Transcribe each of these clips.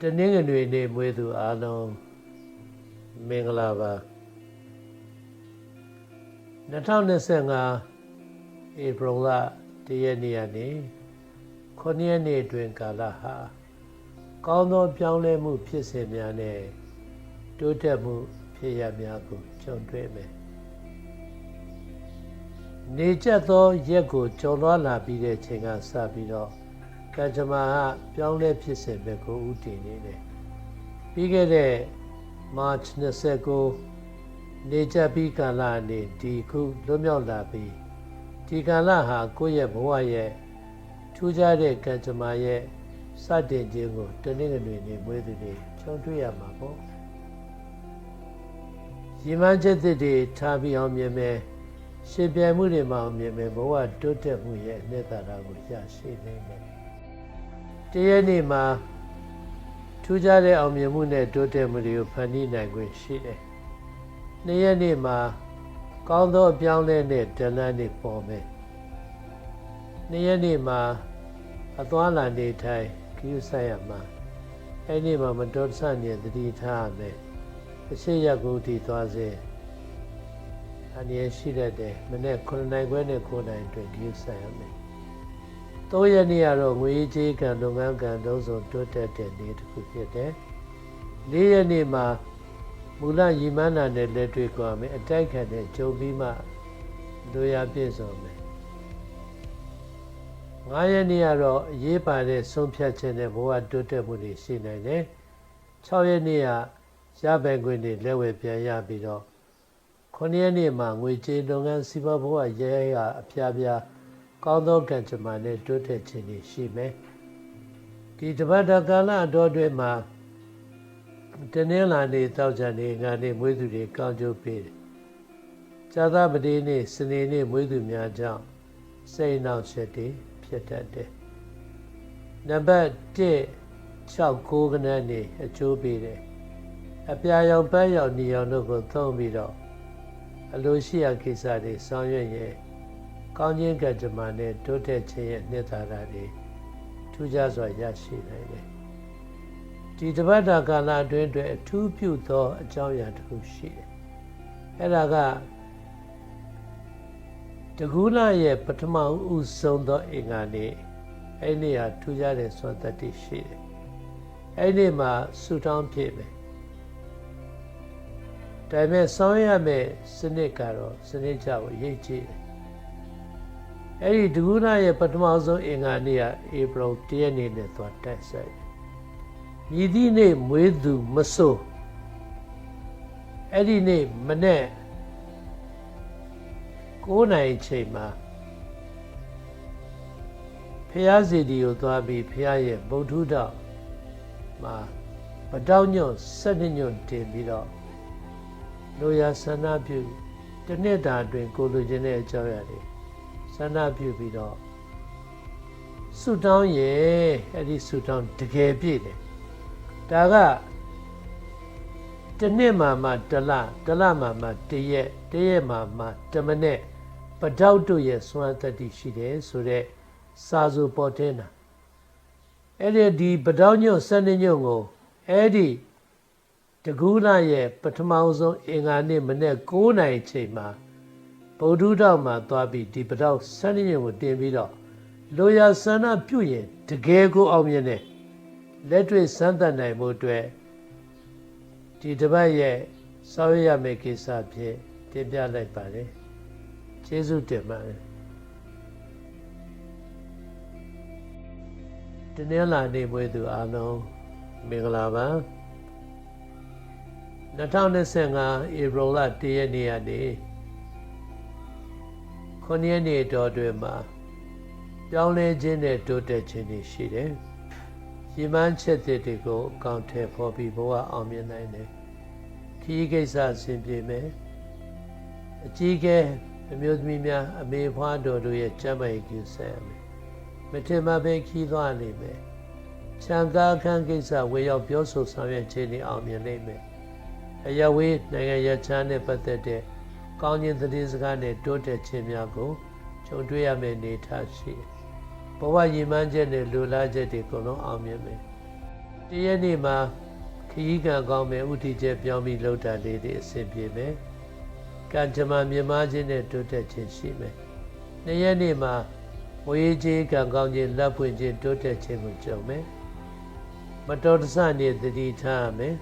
တနင်္ဂနွေနေ့မွေးသူအားလုံးမင်္ဂလာပါ2025ဧပြီလတရက်နေ့ကနေ9ရက်နေ့အတွင်းကာလဟာကောင်းသောပြောင်းလဲမှုဖြစ်စဉ်များနဲ့တိုးတက်မှုဖြစ်ရများကိုကြုံတွေ့မယ်နေကျက်သောရက်ကိုကျော်လွှားလာပြီးတဲ့ချိန်ကစပြီးတော့ ကံကြမ္မာကပြောင်းလဲဖြစ်စဉ်ပဲကိုဥတည်နေတယ်ပြီးခဲ့တဲ့ March 29နေကျက်ပြီးကာလအနေဒီခုလွတ်မြောက်လာပြီးဒီကာလဟာကိုယ့်ရဲ့ဘဝရဲ့ထူးခြားတဲ့ကံကြမ္မာရဲ့စတင်ခြင်းကိုတနင်္ဂနွေနေ့မွေးသူတွေခြုံတွေ့ရမှာပေါ့ရည်မှန်းချက်တွေထားပြီးအောင်မြင်မယ်ရှင်ပြိုင်မှုတွေမှာအောင်မြင်မယ်ဘဝတိုးတက်မှုရဲ့အနှစ်သာရကိုရရှိနိုင်တယ် တရက်နေ့မှာထူးခြားတဲ့အောင်မြင်မှုနဲ့တိုးတက်မှုတွေကိုဖန်တီးနိုင်ခွင့်ရှိတယ်။နေ့ရက်နေ့မှာကောင်းသောအပြောင်းလဲနဲ့ဒလန်တွေပေါ်မယ်။နေ့ရက်နေ့မှာအသွားလာနေထိုင်ကြည့်ဆိုင်ရမှာအဲ့ဒီမှာမတော်တဆနေတတိထားရမယ်။အရှိရကုတီသွားစေအနေရှိတတ်တယ်မနေ့9နိုင်ခွဲနဲ့9နိုင်အတွင်းကြည့်ဆိုင်ရမယ်။ ၃ရက်နေ့ကတော့ငွေကြေးကံလုပ်ငန်းကံတုံးစုံတိုးတက်တဲ့နေ့တစ်ခုဖြစ်တယ်။၄ရက်နေ့မှာမူလရည်မှန်းတာနဲ့လက်တွေ့ကြွားမယ်အတိုက်ခံတဲ့ဂျုံပြီးမှလူရပြည့်စုံမယ်။၅ရက်နေ့ကတော့အရေးပါတဲ့ဆုံးဖြတ်ချက်နဲ့ဘဝတိုးတက်မှုတွေရှိနိုင်တယ်။၆ရက်နေ့ကရပိုင်ခွင့်တွေလက်ဝယ်ပြန်ရပြီးတော့9ရက်နေ့မှာငွေကြေးလုပ်ငန်းစီးပွားဘဝရဲရဲကအဖျားဖျား ကောင်းသောကံကြမ္မာနဲ့တိုးတက်ခြင်းတွေရှိမယ်ဒီတပတ်တကာလအတော်အတွင်းမှာတနင်္လာနေ့တောက်ကြနေ့ငါနေ့မွေးသူတွေကောင်းကျိုးပေးတယ်ဇာသပတိနေ့စနေနေ့မွေးသူများကြောင့်စိတ်နှောက်ရှက်တွေဖြစ်တတ်တယ်နံပါတ်1 6 9ခဏနေအကျိုးပေးတယ်အပြာရောင်ပန်းရောင်ညီရောင်တို့ကိုသုံးပြီးတော့အလိုရှိရာကိစ္စတွေဆောင်ရွက်ရင် ကောင်းခြင်းကံကြမ္မာနဲ့တိုးတက်ခြင်းရဲ့နှစ်သာရတွေထူးခြားစွာရရှိနိုင်တယ်။ဒီတပတ်တာကာလအတွင်းအတွက်အထူးပြုသောအကြောင်းအရာတစ်ခုရှိတယ်။အဲ့ဒါကတကူလာရဲ့ပထမဦးဆုံးသောအင်္ဂါနေ့အဲ့ဒီဟာထူးခြားတဲ့စွမ်းတတ္တိရှိတယ်။အဲ့ဒီမှာဆူတောင်းဖြစ်မယ်။ဒါပေမဲ့ဆောင်းရမယ့်စနစ်ကတော့စနစ်ကြကိုရိတ်ကြည့်တယ် အဲ့ဒီဒုက္ခရဲ့ပထမဆုံးအင်္ဂါနေ့ကဧပြီတရက်နေ့နဲ့သွားတိုက်ဆိုင်မြည်သည့်နေ့မွေးသူမစိုးအဲ့ဒီနေ့မနေ့9နိုင်ချိန်မှာဖះစီဒီကိုသွားပြီးဖះရဲ့ဗုဒ္ဓတော်မှာပတောင်းညွန့်7ညွန့်တင်ပြီးတော့လိုရာဆန္ဒပြုတနှစ်တာအတွင်းကိုလိုချင်တဲ့အကြောင်းအရာတွေ ဆန္ဒပြုပြီးတော့ဆုတောင်းရဲ့အဲ့ဒီဆုတောင်းတကယ်ပြည့်တယ်ဒါကတစ်နှစ်မှမှတလတလမှမှတရက်တရက်မှမှတမနဲ့ပတောက်တို့ရဲ့စွမ်းတတိရှိတယ်ဆိုတော့စာဆိုပေါ်တင်တာအဲ့ဒီဒီပတောက်ညွန့်စနေညွန့်ကိုအဲ့ဒီတကူလာရဲ့ပထမဆုံးအင်္ဂါနေ့မနေ့9နိုင်ချိန်မှာ ဗုဒ္ဓတော်မှာသွားပြီးဒီပတော့စန္ဒညကိုတင်ပြီးတော့လိုရာဆန္ဒပြုရင်တကယ်ကိုအောင်မြင်တယ်လက်တွေ့စမ်းသပ်နိုင်မှုအတွက်ဒီတပတ်ရဲ့ဆောင်ရွက်ရမယ့်ကိစ္စဖြစ်တင်ပြလိုက်ပါတယ်ကျေးဇူးတင်ပါတယ်တနင်္လာနေ့မွေးသူအားလုံးမင်္ဂလာပါ2025ဧပြီလ1ရက်နေ့ကနေ ခုနှစ်ရက်နေ့တော်တွင်မှာပြောင်းလဲခြင်းနဲ့တိုးတက်ခြင်းတွေရှိတယ်။ရည်မှန်းချက်တွေကိုအကောင့်ထဲပေါ်ပြီးဘဝအောင်မြင်နိုင်တယ်။ခီးကိစ္စအဆင်ပြေမယ်။အကြီးကဲအမျိုးသမီးများအမေဖွားတော်တို့ရဲ့ကျမ်းမာရေးကိစ္စရမယ်။မထင်မှပဲခီးသွားနိုင်မယ်။ချမ်းသာခံကိစ္စဝေရောက်ပြောဆိုဆောင်ရွက်ခြင်းတွေအောင်မြင်နိုင်မယ်။အယဝေးနိုင်ငံရခြားနဲ့ပတ်သက်တဲ့ ကောင်းခြင်းသတင်းစကားနဲ့တိုးတက်ခြင်းများကိုကြုံတွေ့ရမယ့်အနေထားရှိဘဝရည်မှန်းချက်နဲ့လူလားချက်တွေအကုန်လုံးအောင်မြင်မယ်တရက်နေ့မှာခရီးကံကောင်းမယ်ဥတီကျပြောင်းပြီးလှုပ်တာလေးတွေအဆင်ပြေမယ်ကံကြမ္မာမြင်မခြင်းနဲ့တိုးတက်ခြင်းရှိမယ်နှစ်ရက်နေ့မှာဝေးကြီးကံကောင်းခြင်းလက်ပွင့်ခြင်းတိုးတက်ခြင်းကိုကြုံမယ်မတော်တဆနေသတိထားရမယ်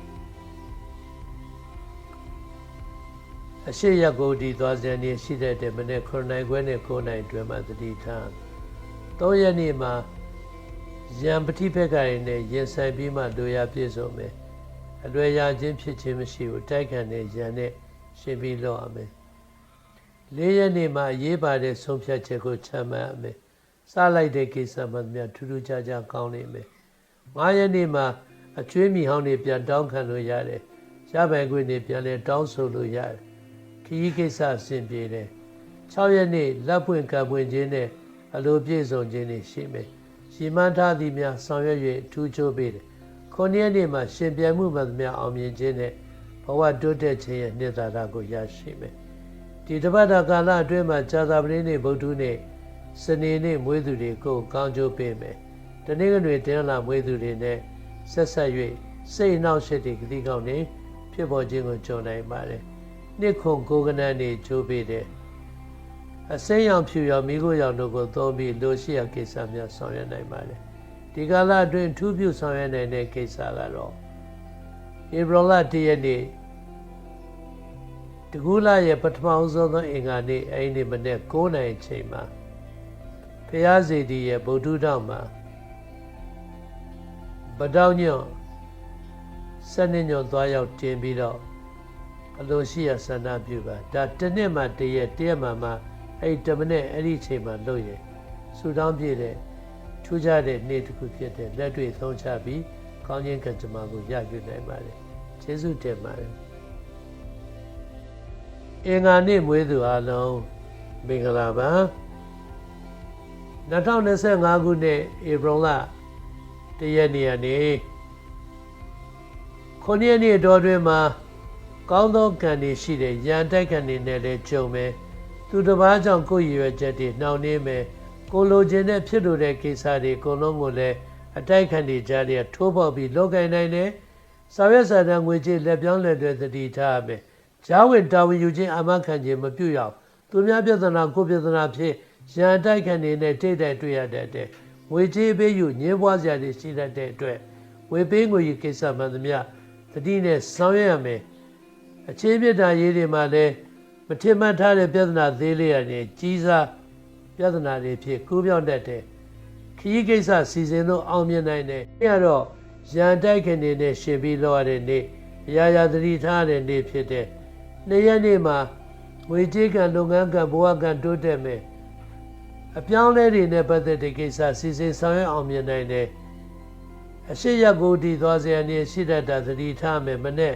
အရှိရက်ကိုဒီသွားစံနေရှိတဲ့တဲ့မနေ့9နိုင်ခွဲနဲ့9နိုင်တွင်မှသတိထား၃ရက်နေ့မှာယံပတိဖက်ကရင်နဲ့ရင်ဆိုင်ပြီးမှလိုရာပြည့်စုံမယ်အလွယ်ရခြင်းဖြစ်ခြင်းမရှိဘူးတိုက်ခံတဲ့ယံနဲ့ရှင်ပြီးလောက်ရမယ်၄ရက်နေ့မှာရေးပါတဲ့ဆုံးဖြတ်ချက်ကိုချမှတ်ရမယ်စလိုက်တဲ့ကိစ္စမှများထူးထူးခြားခြားကောင်းနေမယ်၅ရက်နေ့မှာအကျွေးမိဟောင်းတွေပြန်တောင်းခံလို့ရတယ်ရပိုင်ခွင့်တွေပြန်လဲတောင်းဆိုလို့ရတယ် ခရီးကိစ္စအဆင်ပြေတယ်6ရက်နေ့လက်ပွင့်ကံပွင့်ခြင်းနဲ့အလိုပြည့်စုံခြင်းတွေရှိမယ်ရှိမှန်းထားသည်များဆောင်ရွက်၍ထူးချိုးပေးတယ်ခုနှစ်ရက်နေ့မှာရှင်ပြိုင်မှုမှန်သမျှအောင်မြင်ခြင်းနဲ့ဘဝတိုးတက်ခြင်းရဲ့နှစ်သာရကိုရရှိမယ်ဒီတပတ်တာကာလအတွင်းမှာဇာတာပတိနေ့ဗုဒ္ဓနေ့စနေနေ့မွေးသူတွေကိုကောင်းကျိုးပေးမယ်တနေ့ကနေ့တင်းလာမွေးသူတွေနဲ့ဆက်ဆက်၍စိတ်နှောက်ရှက်တဲ့ဂတိကောင်းနေဖြစ်ပေါ်ခြင်းကိုကြုံနိုင်ပါတယ် နှစ်ခွန်ကိုကနန်းနေချိုးပေးတဲ့အစိမ်းရောင်ဖြူရောင်မိခိုးရောင်တို့ကိုသုံးပြီးလိုရှိရာကိစ္စများဆောင်ရွက်နိုင်ပါတယ်ဒီကာလအတွင်းထူးပြုဆောင်ရွက်နိုင်တဲ့ကိစ္စကတော့ဧပြီလ၁ရက်နေ့တကူလာရဲ့ပထမဦးဆုံးသောအင်္ဂါနေ့အဲ့ဒီမနေ့9နိုင်ချိန်မှာဖျားစီတီရဲ့ဗုဒ္ဓတောင်မှာဗတောင်းညွန့်စနစ်ညွန့်သွားရောက်တင်ပြီးတော့ အလိုရှိရဆန္ဒပြုပါဒါတစ်နှစ်မှတရက်တရက်မှမှအဲ့ဒီတမနဲ့အဲ့ဒီချိန်မှာလုပ်ရင်ဆူတောင်းပြည့်တဲ့ထူးခြားတဲ့နေ့တစ်ခုဖြစ်တဲ့လက်တွေ့သုံးချပြီးကောင်းခြင်းကံကြမ္မာကိုရယူနိုင်ပါတယ်ကျေးဇူးတင်ပါတယ်အင်္ဂါနေ့မွေးသူအလုံးမင်္ဂလာပါ2025ခုနှစ်ဧပြီလတရက်နေ့ကနေခုနှစ်ရက်နေ့တော်တွင်မှာ ကောင်းသောကံတွေရှိတယ်ရန်တိုက်ခံတွေနဲ့လည်းကြုံမယ်သူတစ်ပါးကြောင့်ကိုယ်ရည်ရွယ်ချက်တွေနှောင့်နှေးမယ်ကိုလိုချင်တဲ့ဖြစ်လို့တဲ့ကိစ္စတွေအကုန်လုံးကိုလည်းအတိုက်ခံတွေကြားတွေထိုးပေါက်ပြီးလောကင်နိုင်တယ်စာရွက်စာတမ်းငွေကြေးလက်ပြောင်းလက်တွေသတိထားရမယ်ဂျာဝင်တာဝန်ယူခြင်းအာမခံခြင်းမပြုရအောင်သူများပြဿနာကိုပြဿနာဖြစ်ရန်တိုက်ခံတွေနဲ့ထိတ်တိုက်တွေ့ရတဲ့တဲ့ငွေကြေးပေးယူညှင်းပွားစရာတွေရှိတတ်တဲ့အတွက်ဝေပေးငွေကိစ္စမှန်သမျှသတိနဲ့ဆောင်ရွက်ရမယ် အခြေပြတာရေးတွေမှာလည်းမထင်မှတ်ထားတဲ့ပြဿနာသေးလေးရနေကြီးစားပြဿနာတွေဖြစ်ကူးပြောင်းတတ်တဲ့ခရီးကိစ္စစီစဉ်လို့အောင်မြင်နိုင်တယ်။အဲကတော့ရန်တိုက်ခင်နေနဲ့ရှင်ပြီးလောက်ရတဲ့နေ့အရာရာသတိထားတဲ့နေ့ဖြစ်တဲ့နေ့ရက်နေ့မှာငွေကြေးကံလုပ်ငန်းကံဘဝကံတိုးတက်မယ်။အပြောင်းလဲတွေနဲ့ပတ်သက်တဲ့ကိစ္စစီစဉ်ဆောင်ရွက်အောင်မြင်နိုင်တယ်။အရှိရကိုတည်သွားစရာနေရှိတတ်တာသတိထားမယ်မနဲ့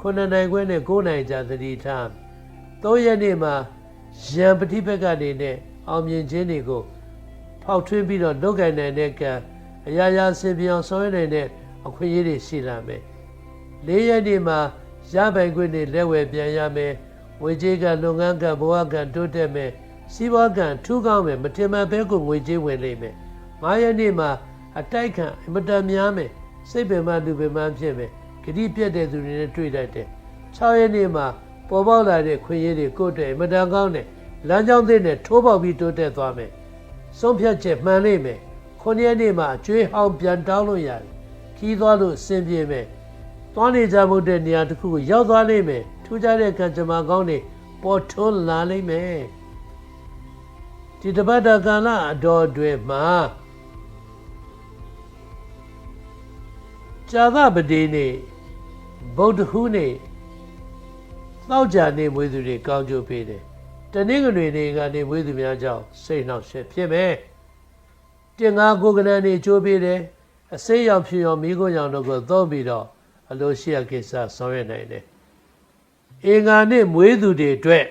9နိုင်ခွဲနဲ့9နိုင်ကြာသတိထား3ရက်နေ့မှာရံပฏิဘက်ကနေနဲ့အောင်မြင်ခြင်းတွေကိုဖောက်ထွင်းပြီးတော့လုပ်ကိုင်နိုင်တဲ့ကံအရာရာဆင်ပြေအောင်ဆောင်ရွက်နိုင်တဲ့အခွင့်အရေးတွေရှိလာမယ်၄ရက်နေ့မှာရပိုင်ခွင့်တွေလက်ဝယ်ပြန်ရမယ်ဝေကြေးကလုပ်ငန်းကဘဝကတိုးတက်မယ်စီးပွားကထူးကောင်းမယ်မတင်မှန်ဘဲကိုငွေကြေးဝင်လိမ့်မယ်၅ရက်နေ့မှာအတိုက်ခံအမတန်များမယ်စိတ်ပင်မလူပင်မဖြစ်မယ်ဂ တိပြတ်တဲ့သူတွေနဲ့တွေ့တတ်တယ်6ရက်နေ့မှာပေါ်ပေါက်လာတဲ့ခွင့်ရည်တွေကိုတည်းမတန်ကောင်းတဲ့လမ်းကြောင်းသစ်နဲ့ထိုးပေါက်ပြီးတိုးတက်သွားမယ်ဆုံးဖြတ်ချက်မှန်လိမ့်မယ်9ရက်နေ့မှာအကျွေးဟောင်းပြန်တောင်းလို့ရတယ်ခီးသွားလို့အဆင်ပြေမယ်သွားနေကြဖို့တဲ့နေရာတစ်ခုကိုရောက်သွားလိမ့်မယ်ထူးခြားတဲ့ကံကြမ္မာကောင်းတွေပေါ်ထွန်းလာလိမ့်မယ်ဒီတပတ်တာကာလအတော်တွေမှာဇာသပတိနေ့ ဗုဒ္ဓဟူးနေ့သောကြာနေ့မွေးသူတွေကောင်းကျိုးပေးတယ်တနင်္ဂနွေနေ့ကနေမွေးသူများကြောင့်စိတ်နှောက်ရှက်ဖြစ်မယ်တင်ငါကိုကနန်နေချိုးပေးတယ်အစိမ်းရောင်ဖြူရောင်မိခိုးရောင်တို့ကိုသုံးပြီးတော့အလိုရှိရကိစ္စဆောင်ရွက်နိုင်တယ်အင်္ဂါနေ့မွေးသူတွေအတွက်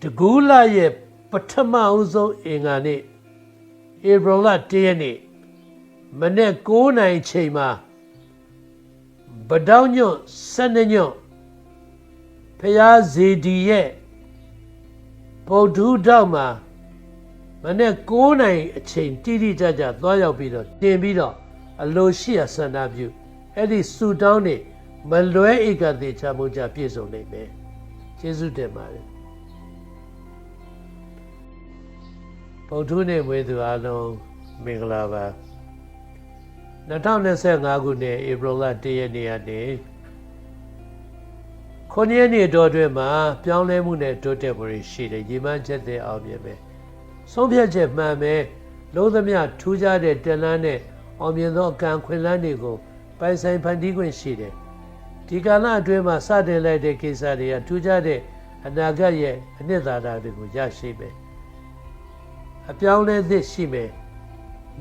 တကူးလာရဲ့ပထမအဆုံးအင်္ဂါနေ့ဧပြီလ၁ရက်နေ့မနေ့9နိုင်ချိန်မှာ ဗတောင်းညွန့်12ညွန့်ဖျားဇေဒီရဲ့ဗုဒ္ဓတောက်မှာမနေ့9နိုင်အချိန်တိတိကျကျသွားရောက်ပြီးတော့တင်ပြီးတော့အလိုရှိရဆန္ဒပြုအဲ့ဒီဆူတောင်းနေမလွဲဧကတိချမှုကြပြည့်စုံနိုင်မယ်ကျေးဇူးတင်ပါတယ်ဗုဒ္ဓနဲ့ဝေသူအလုံးမင်္ဂလာပါ 2025ခုနှစ်ဧပြီလ1ရက်နေ့ကနေခုနှစ်ရက်နေ့တော်အတွင်းမှာပြောင်းလဲမှုနဲ့တိုးတက်မှုတွေရှိတယ်ညီမချက်တဲ့အောင်မြင်ပဲဆုံးဖြတ်ချက်မှန်ပဲလုံးသမျှထူးခြားတဲ့တန်လန်းနဲ့အောင်မြင်သောအကံခွင်လန်းတွေကိုပိုင်ဆိုင်ဖန်တီးခွင့်ရှိတယ်ဒီကာလအတွင်းမှာစတင်လိုက်တဲ့ကိစ္စတွေကထူးခြားတဲ့အနာဂတ်ရဲ့အနှစ်သာရတွေကိုရရှိမယ်အပြောင်းလဲသစ်ရှိမယ်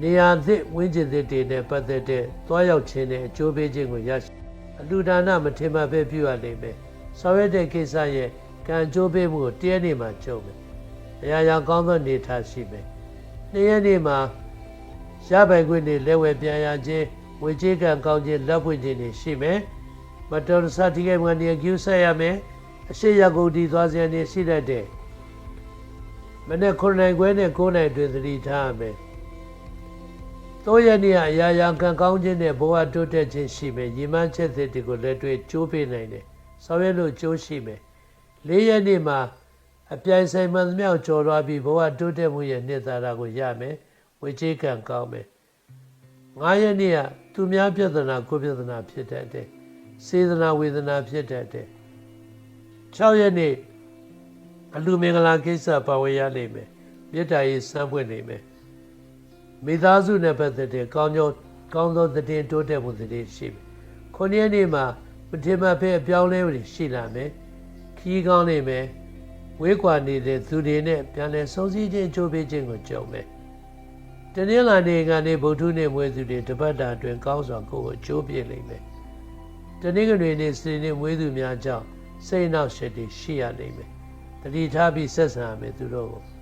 နေရာသစ်ဝင်းကျင်သစ်တွေနဲ့ပတ်သက်တဲ့သွားရောက်ခြင်းနဲ့အကျိုးပေးခြင်းကိုရရှိအလူဒါနမထင်မှတ်ပဲပြုရလိမ့်မယ်ဆောင်ရွက်တဲ့ကိစ္စရဲ့ကံကြိုးပေးမှုကိုတရက်နေ့မှာကြုံမယ်အရာရာကောင်းသောနေထားရှိမယ်နှစ်ရက်နေ့မှာရပိုင်ခွင့်တွေလက်ဝဲပြန်ရခြင်းဝေချေကံကောင်းခြင်းလက်ပွင့်ခြင်းတွေရှိမယ်မတော်တဆတိကိမကနေကျူးဆက်ရမယ်အရှိရကုန်ဒီသွားစရာနေရှိတတ်တဲ့မနေ့9နိုင်ခွဲနဲ့9နိုင်တွင်သတိထားရမယ် သောရနေ့အရာရာကံကောင်းခြင်းနဲ့ဘဝတိုးတက်ခြင်းရှိမယ်ညီမချက်သစ်တွေကိုလက်တွေ့ကျိုးပေးနိုင်တယ်ဆောင်ရွက်လို့ကျိုးရှိမယ်လေးရက်နေ့မှာအပြိုင်ဆိုင်မှန်သမျှကျော်လွှားပြီးဘဝတိုးတက်မှုရဲ့နှစ်သာရကိုရမယ်ဝေချေကံကောင်းမယ်ငါးရက်နေ့ကသူများပြဿနာကိုပြဿနာဖြစ်တတ်တယ်စေတနာဝေဒနာဖြစ်တတ်တယ်6ရက်နေ့အလူမင်္ဂလာကိစ္စပါဝင်ရနိုင်မယ်မေတ္တာရေးစမ်းပွင့်နိုင်မယ် မိသားစုနဲ့ပတ်သက်တဲ့ကောင်းကျိုးကောင်းသောသတင်တိုးတက်မှုသတင်ရှိမယ်ခုနှစ်ရက်နေ့မှာမထင်မှတ်ဖဲအပြောင်းလဲမှုရှိလာမယ်ခီးကောင်းနိုင်မယ်ဝေးကွာနေတဲ့သူတွေနဲ့ပြန်လည်ဆုံးစည်းခြင်းကြိုးပေးခြင်းကိုကြုံမယ်တနင်္လာနေ့ကနေဗုဒ္ဓနေ့မွေးသူတွေတပတ်တာအတွင်းကောင်းစွာကိုယ်ကိုကြိုးပြလိမ့်မယ်တနင်္ဂနွေနေ့စီနေ့မွေးသူများကြောင့်စိတ်နှောက်ရှက်တွေရှိရနိုင်မယ်တတိထားပြီးဆက်ဆံရမယ်သူတို့ကို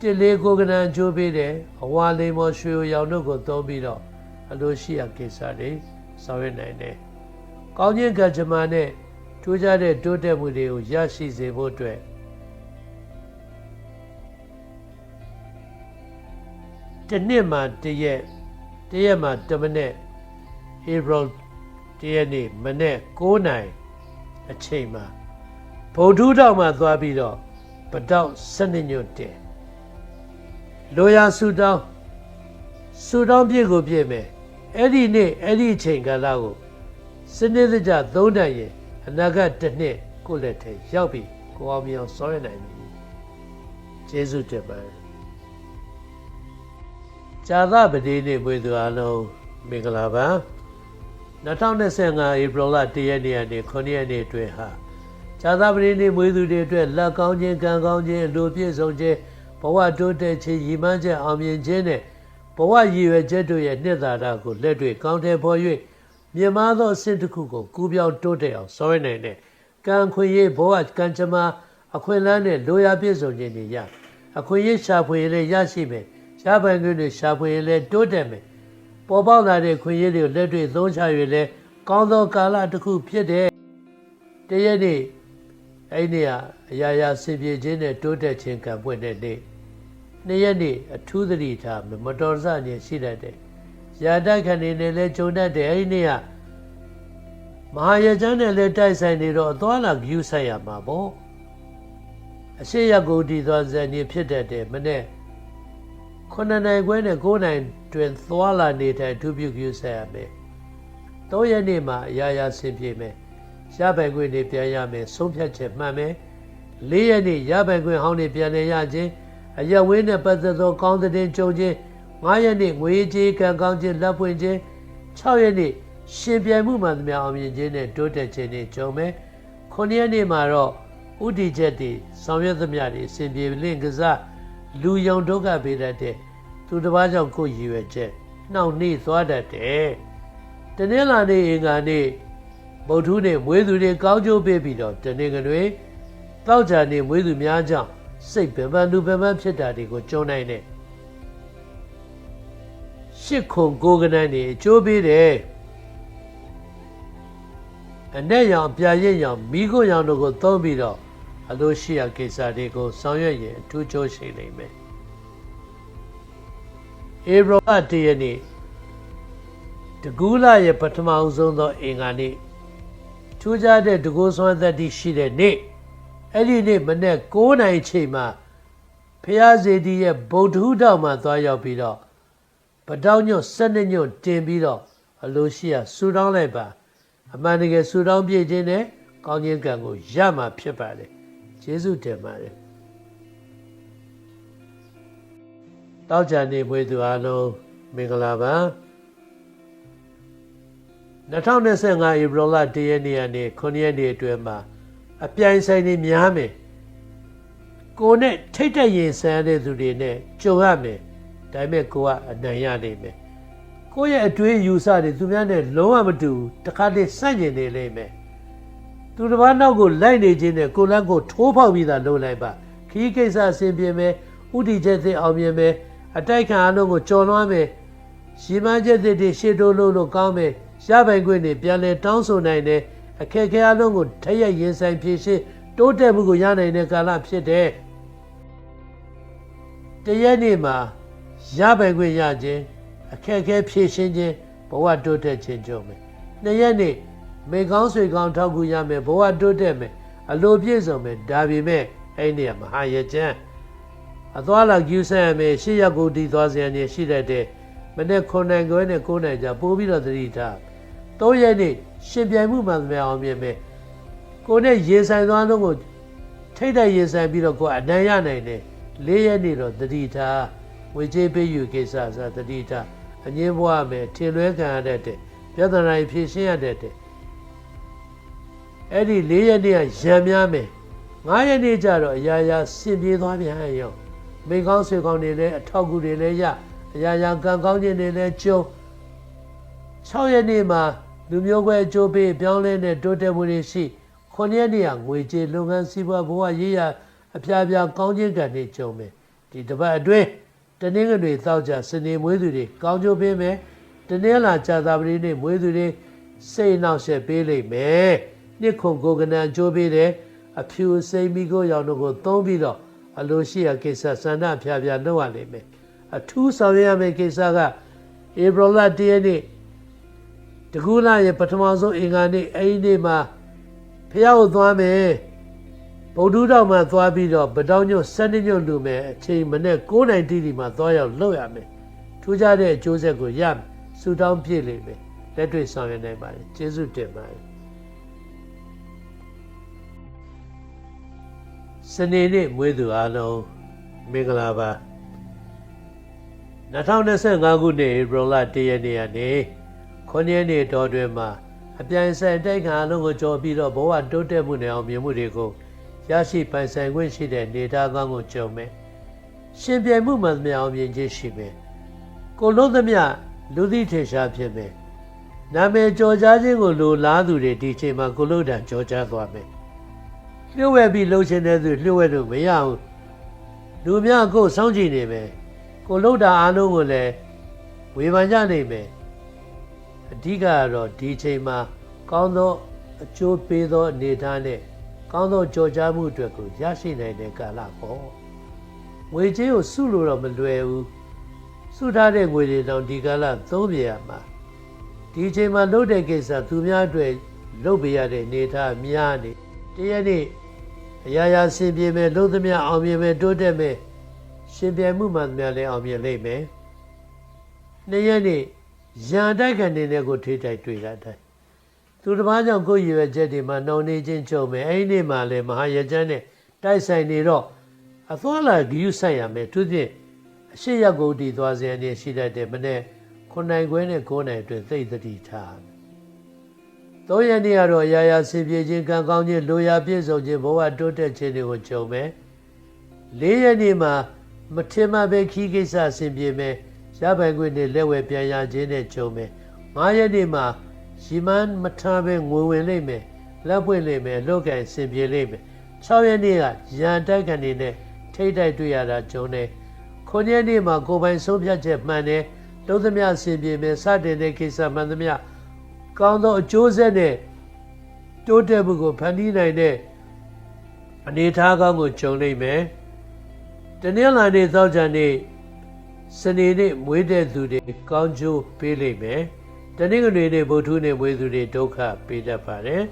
တစ်လေးကိုကနန်ကြိုးပေးတယ်အဝါလေးမော်ရွှေရောင်တို့ကိုသုံးပြီးတော့အလိုရှိရကိစ္စတွေဆောင်ရွက်နိုင်တယ်။ကောင်းခြင်းကကြမ္မာနဲ့ထိုးကြတဲ့တိုးတက်မှုတွေကိုရရှိစေဖို့အတွက်တစ်နှစ်မှာတစ်ရက်တစ်ရက်မှာတစ်မိနစ် April တစ်ရက်နေ့မနေ့9နိုင်အချိန်မှာဗုဒ္ဓတောင်မှာသွားပြီးတော့ပတောက်12ညွတ်တယ် လိုရာဆူတောင်းဆူတောင်းပြည့်ကိုပြည့်မယ်အဲ့ဒီနေ့အဲ့ဒီအချိန်ကာလကိုစနစ်တကျသုံးတန်ရင်အနာဂတ်တစ်နှစ်ကိုယ့်လက်ထဲရောက်ပြီကိုအောင်မြောင်စောရနိုင်ပြီကျေးဇူးတင်ပါတယ်ဇာသပတိနေ့ပွေသူအလုံးမင်္ဂလာပါ2025ဧပြီလ1ရက်နေ့ကနေ9ရက်နေ့အတွင်းဟာဇာသပတိနေ့မွေးသူတွေအတွက်လက်ကောင်းခြင်းကံကောင်းခြင်းလူပြည့်စုံခြင်း ဘဝတိုးတက်ခြင်းရည်မှန်းချက်အောင်မြင်ခြင်းနဲ့ဘဝရည်ရွယ်ချက်တို့ရဲ့နှစ်သာရကိုလက်တွေ့ကောင်းတယ်ဖော်၍မြင်မာသောအဆင့်တစ်ခုကိုကူးပြောင်းတိုးတက်အောင်ဆောင်ရွက်နိုင်တဲ့ကံခွင့်ရေးဘဝကံကြမ္မာအခွင့်အလမ်းနဲ့လိုရာပြည့်စုံခြင်းတွေရအခွင့်အရေးရှာဖွေလည်းရရှိမယ်ရှားပိုင်ခွင့်တွေရှာဖွေလည်းတိုးတက်မယ်ပေါ်ပေါက်လာတဲ့ခွင့်ရည်တွေကိုလက်တွေ့သုံးချ၍လည်းကောင်းသောကာလတစ်ခုဖြစ်တဲ့တရက်နေ့ အဲ့ဒီကအရာရာစင်ပြေခြင်းနဲ့တိုးတက်ခြင်းကံပွင့်တဲ့နေ့နေ့ရက်နေ့အထူးသတိထားမတော်စနေရှိတတ်တယ်။ရာတိုက်ခဏနေနဲ့လည်းဂျုံတတ်တယ်အဲ့ဒီနေ့ကမဟာရကျမ်းနဲ့လည်းတိုက်ဆိုင်နေတော့အသွားလာဂယူဆိုင်ရမှာပေါ့။အရှိရကိုဒီသွားဇန်နေဖြစ်တတ်တယ်မနဲ့ခုနှစ်နိုင်ခွဲနဲ့9နိုင်တွင်သွားလာနေတဲ့အထူးပြုဂယူဆိုင်ရမယ်။၃ရက်နေ့မှာအရာရာဆင်ပြေမယ်။ ရပိုင်ခွင့်တွေပြန်ရမယ်ဆုံးဖြတ်ချက်မှန်မယ်။၄ရက်နေ့ရပိုင်ခွင့်ဟောင်းတွေပြန်လည်ရခြင်းအရဝင်းနဲ့ပတ်သက်သောကောင်းတဲ့ကြုံခြင်း9ရက်နေ့ငွေကြေးကံကောင်းခြင်းလက်ပွင့်ခြင်း6ရက်နေ့ရှင်ပြိုင်မှုမှန်သမျှအောင်မြင်ခြင်းနဲ့တိုးတက်ခြင်းတွေကြုံမယ်9ရက်နေ့မှာတော့ဥတီချက်တွေဆောင်ရွက်သမျှတွေအစဉ်ပြေလင့်ကစားလူယုံဒုက္ခပေးတတ်တဲ့သူတစ်ပါးကြောင့်ကိုယ်ရည်ရွယ်ချက်နှောင့်နှေးသွားတတ်တယ်တနင်္လာနေ့အင်္ဂါနေ့ ဗုဒ္ဓနေ့မွေးသူတွေကောင်းကျိုးပေးပြီးတော့တနင်္ဂနွေတောက်ကြနေ့မွေးသူများကြောင့်စိတ်ပင်ပန်းလူပင်ပန်းဖြစ်တာတွေကိုကြုံနိုင်တယ်ရှစ်ခုကိုကနန်းနေအကျိုးပေးတယ်အနဲ့ရောင်ပြရစ်ရောင်မိခိုးရောင်တို့ကိုသုံးပြီးတော့အလိုရှိရာကိစ္စတွေကိုဆောင်ရွက်ရင်အထူးကျိုးရှိနိုင်မယ်ဧပြီလတရက်နေ့တကူးလာရဲ့ပထမအဆုံးသောအင်္ဂါနေ့ ထူးခြားတဲ့တကူးဆွမ်းသက်တည်ရှိတဲ့နေ့အဲ့ဒီနေ့မနေ့9နိုင်ချိန်မှာဖျားစေတီရဲ့ဗုဒ္ဓဟူတောင်မှာသွားရောက်ပြီးတော့ပတောင်းညွတ်၁၂ညွတ်တင်ပြီးတော့အလိုရှိရဆူတောင်းလိုက်ပါအမှန်တကယ်ဆူတောင်းပြည့်ခြင်းနဲ့ကောင်းခြင်းကံကိုရမှာဖြစ်ပါတယ်ယေရှုတင်ပါတယ်တောက်ကြနေမွေးသူအားလုံးမင်္ဂလာပါ 2025ဧပြီလ1ရက်နေ့ကနေ9ရက်နေ့အတွင်းမှာအပြိုင်ဆိုင်တွေများမယ်ကိုနဲ့ထိတ်တက်ရင်ဆန်းတဲ့သူတွေနဲ့ကြုံရမယ်ဒါပေမဲ့ကိုကအနိုင်ရနိုင်မယ်ကိုရဲ့အတွေးယူဆတွေသူများနဲ့လုံးဝမတူတခါတည်းဆန့်ကျင်နေလိမ့်မယ်သူတစ်ပါးနောက်ကိုလိုက်နေခြင်းနဲ့ကိုလန်းကိုထိုးဖောက်ပြီးသားလုပ်လိုက်ပါခီးကိစ္စအဆင်ပြေမယ်ဥတီချက်သိအောင်မြင်မယ်အတိုက်ခံအလုံးကိုကြော်လွှမ်းမယ်ရှင်းမချက်တွေရှေ့တိုးလို့လို့ကောင်းမယ် ရပိုင်ခွင့်တွေပြန်လဲတောင်းဆိုနိုင်တယ်အခက်အခဲအလုံးကိုထရက်ရင်ဆိုင်ဖြည့်ရှင်းတိုးတက်မှုကိုရနိုင်တဲ့ကာလဖြစ်တယ်တရက်နေ့မှာရပိုင်ခွင့်ရခြင်းအခက်အခဲဖြည့်ရှင်းခြင်းဘဝတိုးတက်ခြင်းကြုံမယ်နှစ်ရက်နေ့မေကောင်းဆွေကောင်းထောက်ကူရမယ်ဘဝတိုးတက်မယ်အလိုပြည့်စုံမယ်ဒါပေမဲ့အဲ့ဒီမဟာရကျမ်းအသွားလာကျူးဆန်ရမယ်ရှေ့ရက်ကိုတည်သွားစေရခြင်းရှိတတ်တဲ့မနေ့9နိုင်ခွဲနဲ့9နိုင်ကြပို့ပြီးတော့သတိထား ၃ရက်နေ့ရှင်ပြိုင်မှုမှန်သမျှအောင်မြင်မယ်ကိုနဲ့ရေဆိုင်သွားလုံးကိုထိတ်တဲ့ရေဆိုင်ပြီးတော့ကိုအနံ့ရနိုင်တယ်၄ရက်နေ့တော့သတိထားဝေကျေးပေးယူကိစ္စဆိုသတိထားအငင်းဘွားမယ်ထင်လွဲခံရတဲ့ပြဿနာဖြေရှင်းရတဲ့အဲ့ဒီ၄ရက်နေ့ကရံများမယ်၅ရက်နေ့ကျတော့အရာရာစင်ပြေသွားပြန်ရောမိကောင်းဆွေကောင်းတွေလည်းအထောက်အကူတွေလည်းရအရာရာကံကောင်းခြင်းတွေလည်းကျုံ6ရက်နေ့မှာ လူမျိုးကွဲအကျိုးပေးပြောင်းလဲတဲ့တိုးတက်မှုတွေရှိ9ရက်နေ့ကငွေကြေးလုပ်ငန်းစီးပွားဘဝရေးရအပြားပြားကောင်းခြင်းကံတွေကျုံမယ်ဒီတစ်ပတ်အတွင်းတနင်္ဂနွေသောကြစနေမွေးသူတွေကောင်းကျိုးပေးမယ်တနင်္လာကြာသပတေးနေ့မွေးသူတွေစိတ်နှောက်ယှက်ပေးလိမ့်မယ်နှစ်ခုကိုကနံကျိုးပေးတယ်အဖြူစိမ့်မိကိုရောင်တို့ကိုသုံးပြီးတော့အလိုရှိရာကိစ္စစန္ဒဖြာဖြာလုပ်ရလိမ့်မယ်အထူးဆောင်ရွက်ရမယ့်ကိစ္စကဧပြီလ၁ရက်နေ့ တကူလာရဲ့ပထမဆုံးအင်္ဂါနေ့အဲ့ဒီနေ့မှာဖះကိုသွားမယ်ဗုဒ္ဓတော်မှာသွားပြီးတော့ဗတောင်းညွတ်7ညွတ်လူမယ်အချိန်မနေ့9နိုင်တိတိမှာသွားရောက်လုပ်ရမယ်ထူးခြားတဲ့အကျိုးဆက်ကိုရမယ်ဆူတောင်းပြည့်လိမ့်မယ်လက်တွေ့ဆောင်ရွက်နိုင်ပါတယ်ကျေးဇူးတင်ပါတယ်စနေနေ့မွေးသူအားလုံးမင်္ဂလာပါ2025ခုနှစ်ဧပြီလ1ရက်နေ့ကနေ 9ရက်နေ့တော်တွင်မှာအပြိုင်ဆိုင်တိုက်ခံအလုံးကိုကြော်ပြီးတော့ဘဝတိုးတက်မှုနဲ့အောင်မြင်မှုတွေကိုရရှိပိုင်ဆိုင်ခွင့်ရှိတဲ့နေသားကောင်းကိုကြုံမယ်။ရှင်ပြိုင်မှုမှန်သမျှအောင်မြင်ခြင်းရှိမယ်။ကိုလုံးသမျှလူသိထင်ရှားဖြစ်မယ်။နာမည်ကြော်ကြားခြင်းကိုလိုလားသူတွေဒီချိန်မှာကိုလုံးတန်ကြော်ကြားသွားမယ်။လျှို့ဝှက်ပြီးလှုပ်ရှင်တဲ့သူလျှို့ဝှက်လို့မရဘူး။လူများကိုစောင့်ကြည့်နေမယ်။ကိုလုံးတာအားလုံးကိုလည်းဝေဖန်ကြနိုင်မယ်။ အဓိကကတော့ဒီချိန်မှာ ကောင်းသောအကျိုးပေးသောအနေအထားနဲ့ကောင်းသောကြော်ကြားမှုအတွက်ကိုရရှိနိုင်တဲ့ကာလပေါ့ငွေကြေးကိုစုလို့တော့မလွယ်ဘူးစုထားတဲ့ငွေတွေတော့ဒီကာလသုံးပြရမှာဒီအချိန်မှာလုပ်တဲ့ကိစ္စသူများအတွက်လုပ်ပေးရတဲ့အနေအထားများနေတရက်နေ့အရာရာဆင်ပြေမယ်လုပ်သမျှအောင်မြင်မယ်တိုးတက်မယ်ရှင်ပြိုင်မှုမှန်သမျှလည်းအောင်မြင်လိမ့်မယ်နှစ်ရက်နေ့ ရန်တိုက်ခံနေတဲ့ကိုထိတိုက်တွေ့တာတိုင်းသူတစ်ပါးကြောင့်ကိုယ်ရည်ရွယ်ချက်တွေမှာနှောင့်နှေးခြင်းချုပ်မယ်အဲ့ဒီနေ့မှာလည်းမဟာရကျမ်းနဲ့တိုက်ဆိုင်နေတော့အသွားလာဂရုစိုက်ရမယ်သူဖြင့်အရှိရကုတ်တီသွားစရာနေရှိတတ်တဲ့မနေ့ခုနိုင်ခွဲနဲ့9နိုင်အတွင်းသိသတိထားသုံးရနေ့ကတော့ရာရာဆင်ပြေခြင်းကံကောင်းခြင်းလိုရာပြည့်စုံခြင်းဘဝတိုးတက်ခြင်းတွေကိုကြုံမယ်လေးရနေ့မှာမထင်မှပဲခီးကိစ္စဆင်ပြေမယ် ရပိုင်ခွင့်နဲ့လက်ဝဲပြန်ရခြင်းနဲ့ကြုံမယ်ငါးရက်နေ့မှာရီမန်းမထားပဲငွေဝင်လိမ့်မယ်လက်ပွင့်လိမ့်မယ်လောက်ကင်ဆင်ပြေလိမ့်မယ်6ရက်နေ့ကရန်တိုက်ကန်နေနဲ့ထိတ်တိုက်တွေ့ရတာကြုံတယ်9ရက်နေ့မှာကိုပိုင်ဆုံးဖြတ်ချက်မှန်တယ်လုံးသမျှဆင်ပြေမယ်စတင်တဲ့ကိစ္စမှန်သမျှကောင်းသောအကျိုးဆက်နဲ့တိုးတက်မှုကိုဖန်တီးနိုင်တဲ့အနေထားကောင်းကိုကြုံလိမ့်မယ်တနင်္လာနေ့သောကြာနေ့ စနေနေ့မွေးတဲ့သူတွေကောင်းကျိုးပေးလိမ့်မယ်တနင်္ဂနွေနေ့ဗုဒ္ဓဟူးနေ့မွေးသူတွေဒုက္ခပေးတတ်ပါတယ်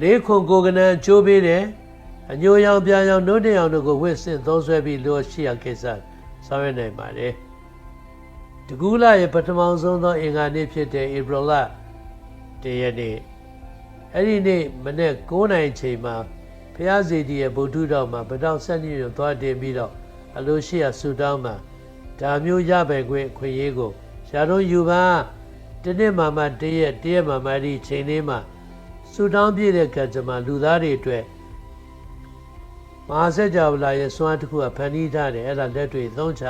လေးခွန်ကိုယ်ကနန်ချိုးပေးတယ်အညိုရောင်ပြန်ရောင်နှုတ်တင်အောင်တို့ကိုဝစ်ဆင့်သုံးဆွဲပြီးလို့ရှိရကိစ္စဆောင်ရွက်နိုင်ပါတယ်တကူးလာရဲ့ပထမဆုံးသောအင်္ဂါနေ့ဖြစ်တဲ့ဧပြီလတရက်နေ့အဲ့ဒီနေ့မနေ့9နိုင်ချိန်မှာဖျားစီတီရဲ့ဗုဒ္ဓတော်မှာဗတောက်ဆက်ညွတ်သွားတင်ပြီးတော့အလိုရှိရဆူတောင်းမှာ ဒါမျိုးရပဲခွင့်ခွင့်ရေးကိုရှားတော့ယူပါတနေ့မှမှတရက်တရက်မှမှဒီချိန်လေးမှာဆူတောင်းပြည့်တဲ့ကံကြမ္မာလူသားတွေအတွက်မဟာစကြဝဠာရဲ့စွမ်းတစ်ခုကဖန်တီးထားတယ်အဲ့ဒါလက်တွေသုံးချ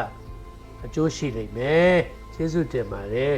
အကျိုးရှိလိမ့်မယ်ကျေးဇူးတင်ပါတယ်